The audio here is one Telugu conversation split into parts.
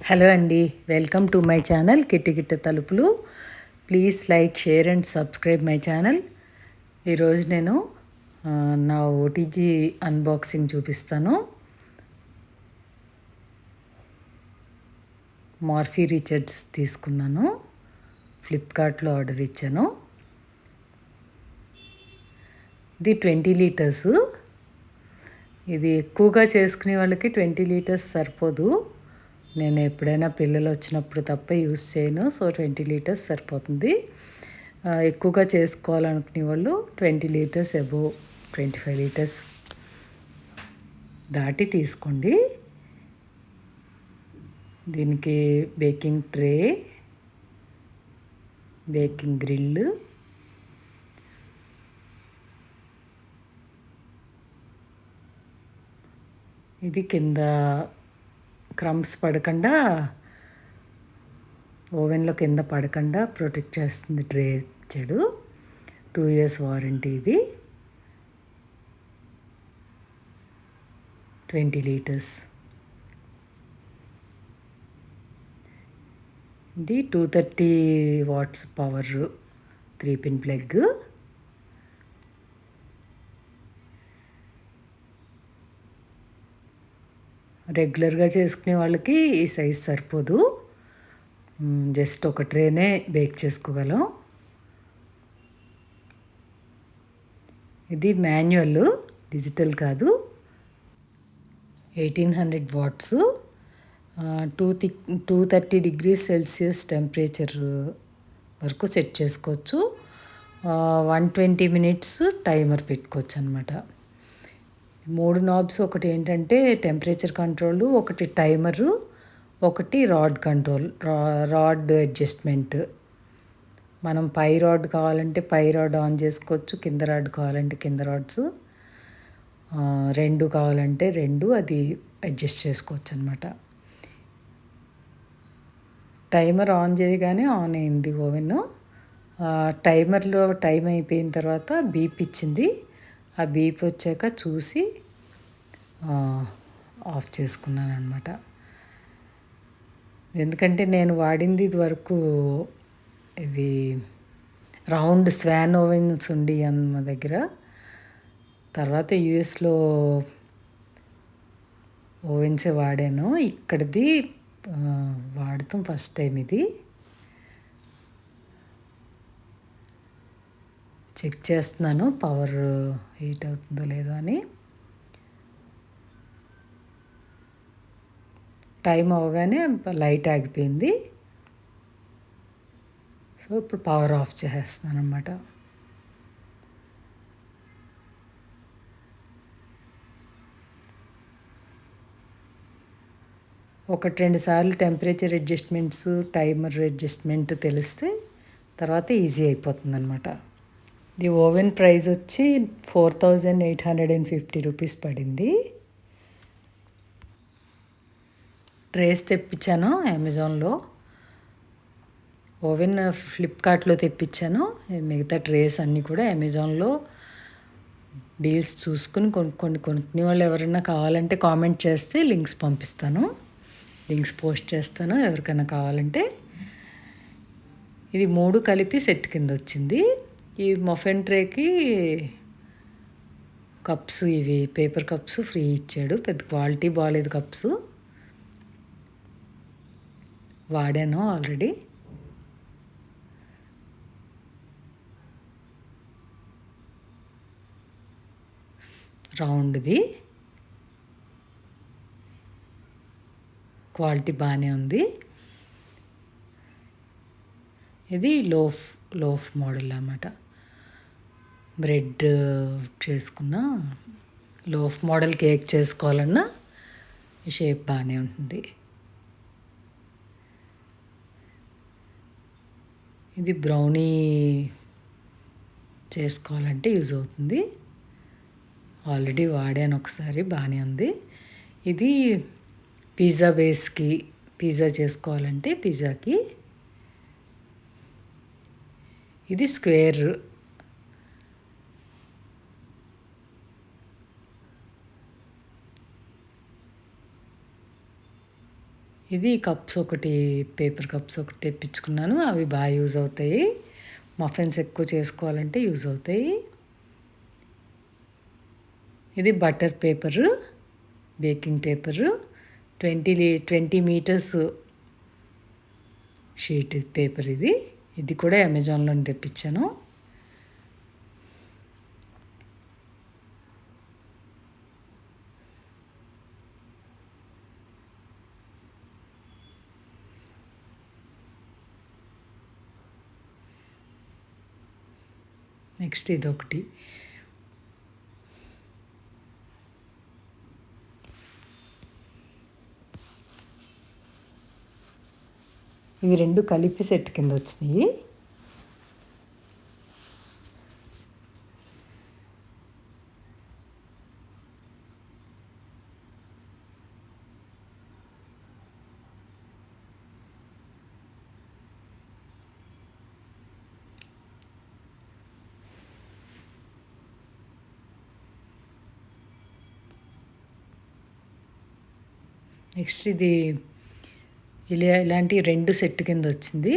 హలో అండి వెల్కమ్ టు మై ఛానల్ కిట్టికిట్ట తలుపులు. Please like share and subscribe my channel. ఈరోజు నేను నా ఓటీజీ అన్బాక్సింగ్ చూపిస్తాను. మార్ఫీ రిచర్డ్స్ తీసుకున్నాను. ఫ్లిప్కార్ట్లో ఆర్డర్ ఇచ్చాను. ఇది ట్వంటీ లీటర్స్. ఇది ఎక్కువగా చేసుకునే వాళ్ళకి ట్వంటీ లీటర్స్ సరిపోదు. నేను ఎప్పుడైనా పిల్లలు వచ్చినప్పుడు తప్ప యూస్ చేయను. సో ట్వంటీ లీటర్స్ సరిపోతుంది. ఎక్కువగా చేసుకోవాలనుకునే వాళ్ళు twenty litres above twenty five litres దాటి తీసుకోండి. దీనికి బేకింగ్ ట్రే బేకింగ్ గ్రిల్ ఇది కింద క్రమ్స్ పడకుండా ఓవెన్లో కింద పడకుండా ప్రొటెక్ట్ చేస్తుంది ట్రే ఇచ్చాడు టూ ఇయర్స్ వారంటీ ఇది. Twenty litres. ఇది two thirty watts power three pin plug. రెగ్యులర్గా చేసుకునే వాళ్ళకి ఈ సైజ్ సరిపోదు. జస్ట్ ఒక ట్రేనే బేక్ చేసుకోగలం. ఇది మాన్యువల్ డిజిటల్ కాదు. Eighteen hundred watts. Two thick two thirty degree celsius temperature వరకు సెట్ చేసుకోవచ్చు. వన్ ట్వంటీ మినిట్స్ టైమర్ పెట్టుకోవచ్చు అనమాట మూడు నాబ్స్ ఒకటి ఏంటంటే టెంపరేచర్ కంట్రోల్ ఒకటి టైమరు ఒకటి రాడ్ కంట్రోల్ రా రాడ్ అడ్జస్ట్మెంట్ మనం పై రాడ్ కావాలంటే పై రాడ్ ఆన్ చేసుకోవచ్చు కింద రాడ్ కావాలంటే కింద రాడ్స్ రెండు కావాలంటే రెండు అది అడ్జస్ట్ చేసుకోవచ్చు అనమాట టైమర్ ఆన్ చేయగానే ఆన్ అయింది ఓవెన్. టైమర్లో టైం అయిపోయిన తర్వాత బీప్ ఇచ్చింది. ఆ బీప్ వచ్చాక చూసి ఆఫ్ చేసుకున్నాను అనమాట ఎందుకంటే నేను వాడింది ఇది వరకు ఇది రౌండ్ స్వాన్ ఓవెన్స్ ఉండి మా దగ్గర. తర్వాత యుఎస్లో ఓవెన్సే వాడాను. ఇక్కడిది వాడతాం ఫస్ట్ టైం ఇది. చెక్ చేస్తున్నాను. పవర్ హీట్ అవుతుందో లేదో అని. టైం అవగానే లైట్ ఆగిపోయింది. సో ఇప్పుడు పవర్ ఆఫ్ చేసేస్తున్నాను అనమాట ఒకటి రెండు సార్లు టెంపరేచర్ అడ్జస్ట్మెంట్స్ టైమర్ అడ్జస్ట్మెంట్ తెలిస్తే తర్వాత ఈజీ అయిపోతుంది అనమాట ది ఓవెన్ ప్రైస్ వచ్చి four thousand eight hundred and fifty rupees పడింది. ట్రేస్ తెప్పించాను అమెజాన్లో ఓవెన్ ఫ్లిప్కార్ట్లో తెప్పించాను. మిగతా ట్రేస్ అన్నీ కూడా అమెజాన్లో డీల్స్ చూసుకుని కొనుక్కొని కొనుక్కునే వాళ్ళు ఎవరైనా కావాలంటే కామెంట్ చేస్తే లింక్స్ పంపిస్తాను. లింక్స్ పోస్ట్ చేస్తాను. ఎవరికైనా కావాలంటే. ఇది మూడు కలిపి సెట్ కింద వచ్చింది. ఈ మొఫెన్ ట్రేకి కప్స్ ఇవి పేపర్ కప్స్ ఫ్రీ ఇచ్చాడు. పెద్ద క్వాలిటీ బాగాలేదు కప్స్. వాడాను ఆల్రెడీ. రౌండ్ది. క్వాలిటీ బాగానే ఉంది. ఇది లోఫ్ లోఫ్ మోడల్ అన్నమాట. బ్రెడ్ చేసుకున్న లోఫ్ మోడల్ కేక్ చేసుకోవాలన్నా షేప్ బాగానే ఉంటుంది. ఇది బ్రౌనీ చేసుకోవాలంటే యూజ్ అవుతుంది. ఆల్రెడీ వాడాను ఒకసారి బాగానే ఉంది. ఇది పిజ్జా బేస్కి పిజ్జా చేసుకోవాలంటే పిజ్జాకి. ఇది స్క్వేర్ ఇది కప్స్ ఒకటి పేపర్ కప్స్ ఒకటి తెప్పించుకున్నాను. అవి బాగా యూజ్ అవుతాయి. మఫిన్స్ ఎక్కువ చేసుకోవాలంటే యూజ్ అవుతాయి. ఇది butter paper baking paper. Twenty twenty metres sheet paper ఇది. ఇది కూడా అమెజాన్లో తెప్పించాను. నెక్స్ట్ ఇదొకటి. ఇవి రెండు కలిపి సెట్ కింద వచ్చినాయి. నెక్స్ట్ ఇది ఇలా ఇలాంటి రెండు సెట్ కింద వచ్చింది.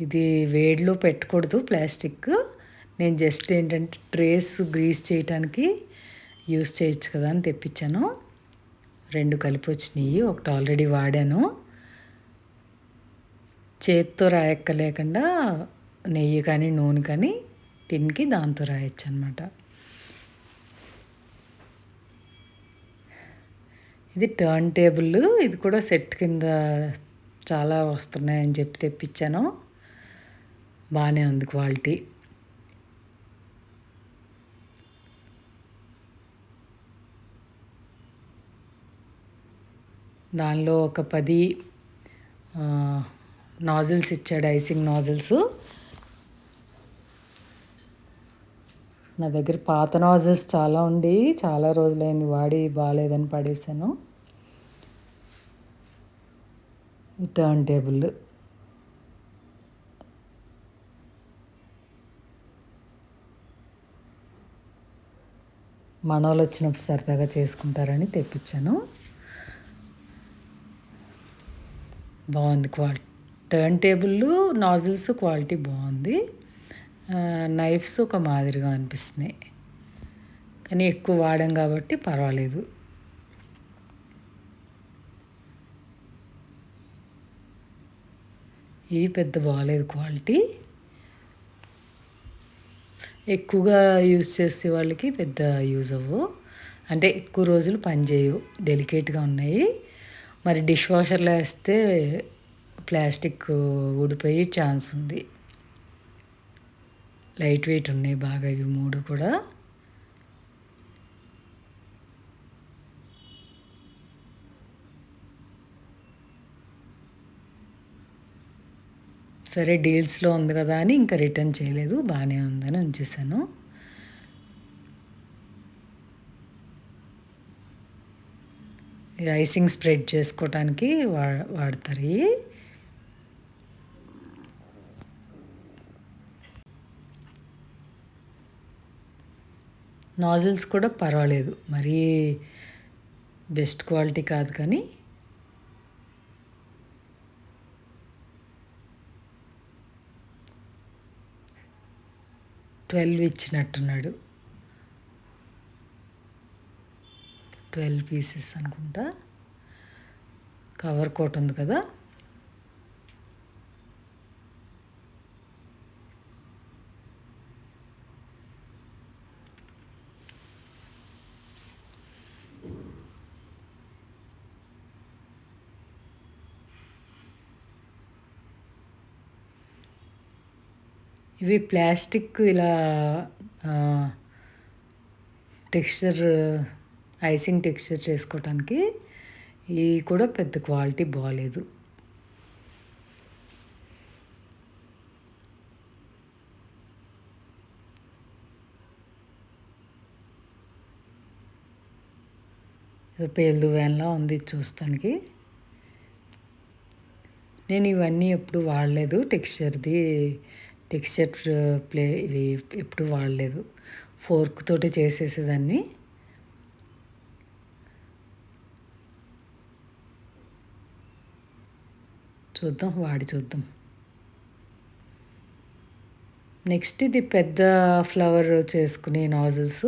ఇది వేడిలో పెట్టకూడదు ప్లాస్టిక్. నేను జస్ట్ ఏంటంటే ట్రేస్ గ్రీస్ చేయడానికి యూస్ చేయొచ్చు కదా అని తెప్పించాను. రెండు కలిపి వచ్చినాయి. ఒకటి ఆల్రెడీ వాడాను. చేత్తో రాయక్కలేకుండా నెయ్యి కానీ నూనె కానీ టిన్కి దాంతో రాయొచ్చు అనమాట ఇది టర్న్ టేబుల్ ఇది కూడా సెట్ కింద చాలా వస్తున్నాయని చెప్పి తెప్పించాను. బాగానే ఉంది క్వాలిటీ దానిలో ఒక పది నాజిల్స్ ఇచ్చాడు ఐసింగ్ నాజిల్స్ నా దగ్గర పాత నాజిల్స్ చాలా ఉండి చాలా రోజులైంది వాడి బాగాలేదని పడేసాను టర్న్ టేబుల్. మనోళ్ళు వచ్చినప్పుడు సరదాగా చేసుకుంటారని తెప్పించాను. బాగుంది quality turn table nozzles quality బాగుంది. నైఫ్స్ ఒక మాదిరిగా అనిపిస్తున్నాయి. కానీ ఎక్కువ వాడాం కాబట్టి పర్వాలేదు. ఇవి పెద్ద బాగాలేదు క్వాలిటీ. ఎక్కువగా యూజ్ చేసే వాళ్ళకి పెద్ద యూజ్ అవ్వవు అంటే ఎక్కువ రోజులు పనిచేయవు డెలికేట్గా ఉన్నాయి. మరి డిష్ వాషర్లో వేస్తే ప్లాస్టిక్ ఊడిపోయే ఛాన్స్ ఉంది. లైట్ వెయిట్ ఉన్నాయి బాగా ఇవి మూడు కూడా. సరే డీల్స్లో ఉంది కదా అని ఇంకా రిటర్న్ చేయలేదు బాగానే ఉందని ఉంచేసాను. ఐసింగ్ స్ప్రెడ్ చేసుకోవటానికి వా వాడతారు నాజిల్స్ కూడా పర్వాలేదు. మరీ బెస్ట్ క్వాలిటీ కాదు కానీ ట్వెల్వ్ ఇచ్చినట్టున్నాడు. ట్వెల్వ్ పీసెస్ అనుకుంటా. కవర్ కోట్ ఉంది కదా? ఇవి ప్లాస్టిక్ ఇలా టెక్స్చర్ ఐసింగ్ టెక్స్చర్ చేసుకోవటానికి ఇవి కూడా పెద్ద క్వాలిటీ బాగాలేదు పేలు వ్యాన్లా ఉంది చూస్తానికి. నేను ఇవన్నీ ఎప్పుడు వాడలేదు టెక్స్చర్ది. టెక్స్చర్ ప్లే uh, ఇవి ఎప్పుడు వాడలేదు. ఫోర్క్ తోటి చేసేసేదాన్ని. చూద్దాం వాడి చూద్దాం. నెక్స్ట్ ఇది పెద్ద ఫ్లవర్ చేసుకునే నాజల్స్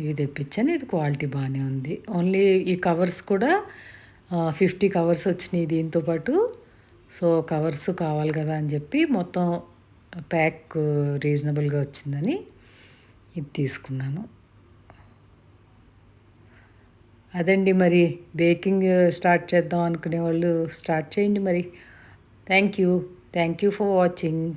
ఇవి తెప్పించాను ఇది క్వాలిటీ బాగానే ఉంది. ఓన్లీ ఈ కవర్స్ కూడా ఫిఫ్టీ కవర్స్ వచ్చినాయి దీంతో పాటు. సో కవర్స్ కావాలి కదా అని చెప్పి మొత్తం ప్యాక్ రీజనబుల్గా వచ్చిందని ఇది తీసుకున్నాను. అదండి మరి బేకింగ్ స్టార్ట్ చేద్దాం అనుకునే వాళ్ళు స్టార్ట్ చేయండి మరి. Thank you. Thank you for watching.